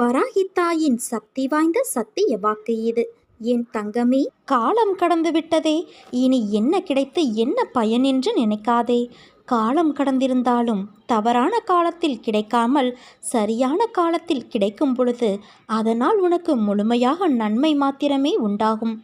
வராகித்தாயின் சக்தி வாய்ந்த சத்திய வாக்கு இது. என் தங்கமே காலம் கடந்து விட்டதே. இனி என்ன கிடைத்து என்ன பயன் என்று நினைக்காதே. காலம் கடந்திருந்தாலும் தவறான காலத்தில் கிடைக்காமல் சரியான காலத்தில் கிடைக்கும் பொழுது அதனால் உனக்கு முழுமையாக நன்மை மாத்திரமே உண்டாகும்.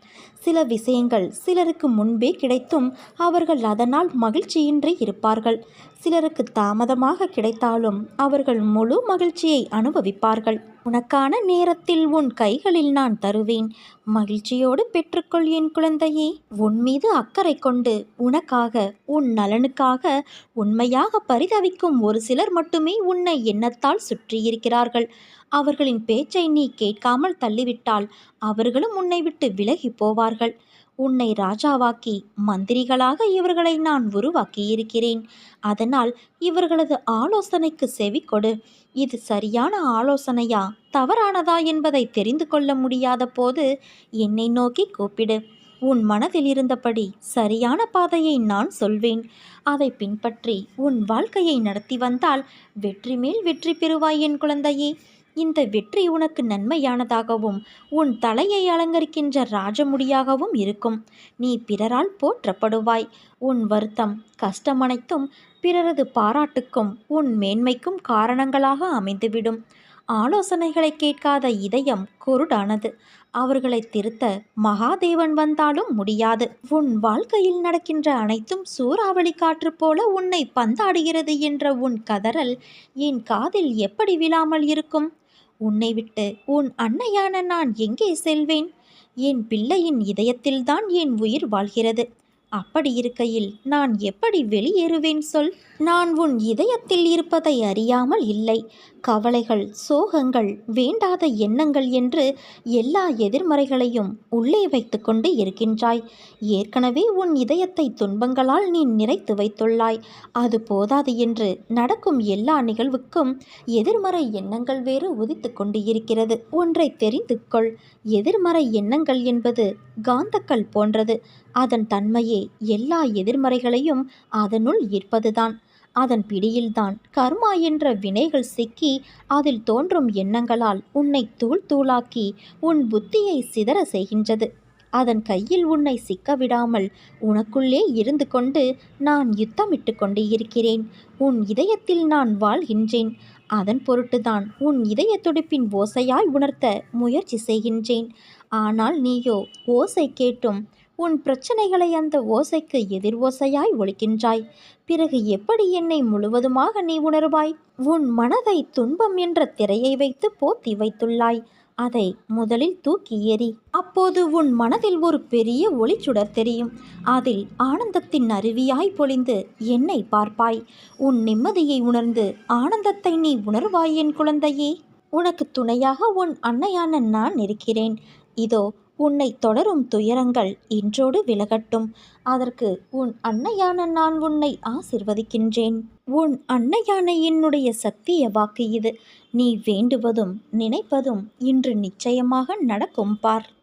சில விஷயங்கள் சிலருக்கு முன்பே கிடைத்தும் அவர்கள் அதனால் மகிழ்ச்சியின்றி இருப்பார்கள். சிலருக்கு தாமதமாக கிடைத்தாலும் அவர்கள் முழு மகிழ்ச்சியை அனுபவிப்பார்கள். உனக்கான நேரத்தில் உன் கைகளில் நான் தருவேன். மகிழ்ச்சியோடு பெற்றுக்கொள் என் குழந்தையே. உன் மீது அக்கறை கொண்டு உனக்காக உன் நலனுக்காக உண்மையாக பரிதவிக்கும் ஒரு சிலர் மட்டுமே உன்னை எண்ணத்தால் சுற்றியிருக்கிறார்கள். அவர்களின் பேச்சை நீ கேட்காமல் தள்ளிவிட்டால் அவர்களும் உன்னை விட்டு விலகி போவார்கள். உன்னை ராஜாவாக்கி மந்திரிகளாக இவர்களை நான் உருவாக்கியிருக்கிறேன். அதனால் இவர்களது ஆலோசனைக்கு செவி கொடு. இது சரியான ஆலோசனையா? தவறானதா என்பதை தெரிந்து கொள்ள முடியாத போது என்னை நோக்கி கூப்பிடு. உன் மனதில் இருந்தபடி சரியான பாதையை நான் சொல்வேன். அதை பின்பற்றி உன் வாழ்க்கையை நடத்தி வந்தால் வெற்றி மேல் வெற்றி பெறுவாய் என் குழந்தையே. இந்த வெற்றி உனக்கு நன்மையானதாகவும் உன் தலையை அலங்கரிக்கின்ற ராஜமுடியாகவும் இருக்கும். நீ பிறரால் போற்றப்படுவாய். உன் வருத்தம் கஷ்டமனைத்தும் பிறரது பாராட்டுக்கும் உன் மேன்மைக்கும் காரணங்களாக அமைந்துவிடும். ஆலோசனைகளை கேட்காத இதயம் குருடானது. அவர்களை திருத்த மகாதேவன் வந்தாலும் முடியாது. உன் வாழ்க்கையில் நடக்கின்ற அனைத்தும் சூறாவளி காற்று போல உன்னை பந்தாடுகிறது என்ற உன் கதறல் என் காதில் எப்படி விழாமல் இருக்கும்? உன்னை விட்டு உன் அன்னையான நான் எங்கே செல்வேன்? என் பிள்ளையின் இதயத்தில்தான் என் உயிர் வாழ்கிறது. அப்படி இருக்கையில் நான் எப்படி வெளியேறுவேன் சொல்? நான் உன் இதயத்தில் இருப்பதை அறியாமல் இல்லை. கவலைகள் சோகங்கள் வேண்டாத எண்ணங்கள் என்று எல்லா எதிர்மறைகளையும் உள்ளே வைத்து கொண்டு இருக்கின்றாய். ஏற்கனவே உன் இதயத்தை துன்பங்களால் நீ நிறைத்து வைத்துள்ளாய். அது போதாது என்று நடக்கும் எல்லா நிகழ்வுக்கும் எதிர்மறை எண்ணங்கள் வேறு உதித்து கொண்டு இருக்கிறது ஒன்றை தெரிந்து கொள் எதிர்மறை எண்ணங்கள் என்பது காந்தக்கல் போன்றது. அதன் தன்மையே எல்லா எதிர்மறைகளையும் அதனுள் ஈர்ப்பதுதான். அதன் பிடியில்தான் கர்மா என்ற வினைகள் சிக்கி அதில் தோன்றும் எண்ணங்களால் உன்னை தூள் தூளாக்கி உன் புத்தியை சிதற செய்கின்றது. அதன் கையில் உன்னை சிக்க விடாமல் உனக்குள்ளே இருந்து கொண்டு நான் யுத்தமிட்டு கொண்டு இருக்கிறேன். உன் இதயத்தில் நான் வாழ்கின்றேன். அதன் பொருட்டுதான் உன் இதய துடிப்பின் ஓசையாய் உணர்த்த முயற்சி செய்கின்றேன். ஆனால் நீயோ ஓசை கேட்டும் உன் பிரச்சனைகளை அந்த ஓசைக்கு எதிர் ஓசையாய் ஒழிக்கின்றாய். பிறகு எப்படி என்னை முழுவதுமாக நீ உணர்வாய்? உன் மனதை துன்பம் என்ற திரையை வைத்து போத்தி வைத்துள்ளாய். அதை முதலில் தூக்கி எறி அப்போது உன் மனதில் ஒரு பெரிய ஒளிச்சுடர் தெரியும். அதில் ஆனந்தத்தின் அருவியாய் பொழிந்து என்னை பார்ப்பாய். உன் நிம்மதியை உணர்ந்து ஆனந்தத்தை நீ உணர்வாய் என் குழந்தையே. உனக்கு துணையாக உன் அன்னையான நான் இருக்கிறேன். இதோ உன்னை தொடரும் துயரங்கள் இன்றோடு விலகட்டும். அதற்கு உன் அன்னையான நான் உன்னை ஆசிர்வதிக்கின்றேன். உன் அன்னையான என்னுடைய சத்திய வாக்கு இது. நீ வேண்டுவதும் நினைப்பதும் இன்று நிச்சயமாக நடக்கும் பார்.